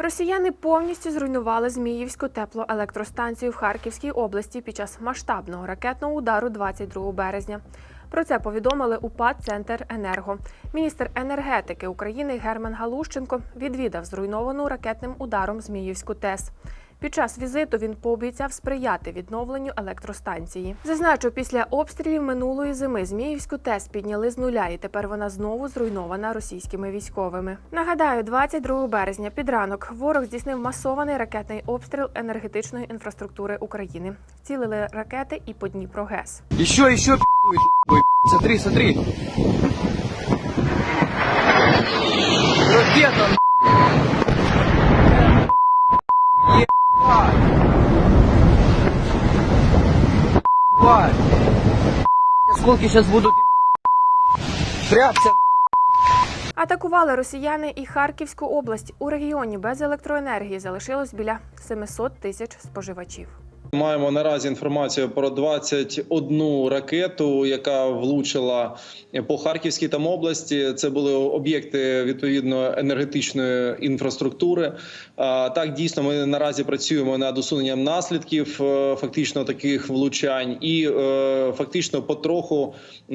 Росіяни повністю зруйнували Зміївську теплоелектростанцію в Харківській області під час масштабного ракетного удару 22 березня. Про це повідомили УПАД Центр Енерго. Міністр енергетики України Герман Галущенко відвідав зруйновану ракетним ударом Зміївську ТЕС. Під час візиту він пообіцяв сприяти відновленню електростанції. Зазначу, після обстрілів минулої зими Зміївську ТЕС підняли з нуля, і тепер вона знову зруйнована російськими військовими. Нагадаю, 22 березня під ранок ворог здійснив масований ракетний обстріл енергетичної інфраструктури України. Вцілили ракети і по Дніпрогес. Еще, еще пи***й, ой, Смотри, смотри. Ебать. Осколки сейчас будут Тряпся. Атакували росіяни і Харківську область. У регіоні без електроенергії залишилось біля 700 тисяч споживачів. Маємо наразі інформацію про 21 ракету, яка влучила по Харківській там області. Це були об'єкти відповідно енергетичної інфраструктури. Так дійсно ми наразі працюємо над усуненням наслідків е, фактично таких влучань, і е, фактично потроху е,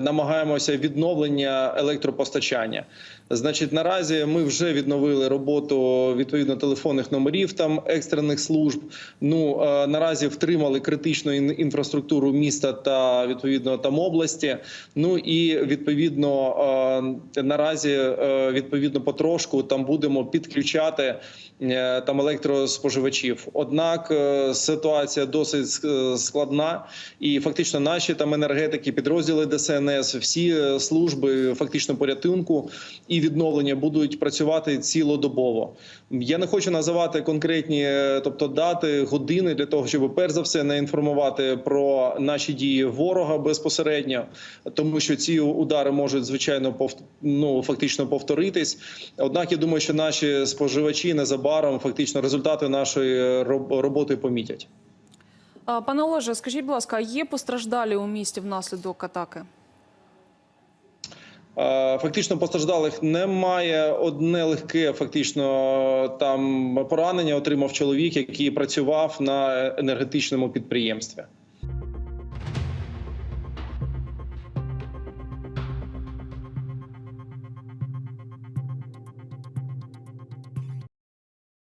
намагаємося відновлення електропостачання. Значить, наразі ми вже відновили роботу відповідно телефонних номерів там екстрених служб. Ну е, наразі втримали критичну інфраструктуру міста та відповідно там області. Ну і відповідно е, наразі е, відповідно потрошку там будемо підключати там електроспоживачів. Однак ситуація досить складна, і фактично наші там енергетики, підрозділи ДСНС, всі служби фактично порятунку і відновлення будуть працювати цілодобово. Я не хочу називати конкретні, тобто дати, години для того, щоб перш за все не інформувати про наші дії ворога безпосередньо, тому що ці удари можуть звичайно ну, фактично повторитись. Однак я думаю, що наші споживачі незабаром фактично результати нашої роботи помітять. Пане Олеже, скажіть, будь ласка, є постраждалі у місті внаслідок атаки? Е, Фактично постраждалих немає. Одне легке, фактично там поранення отримав чоловік, який працював на енергетичному підприємстві.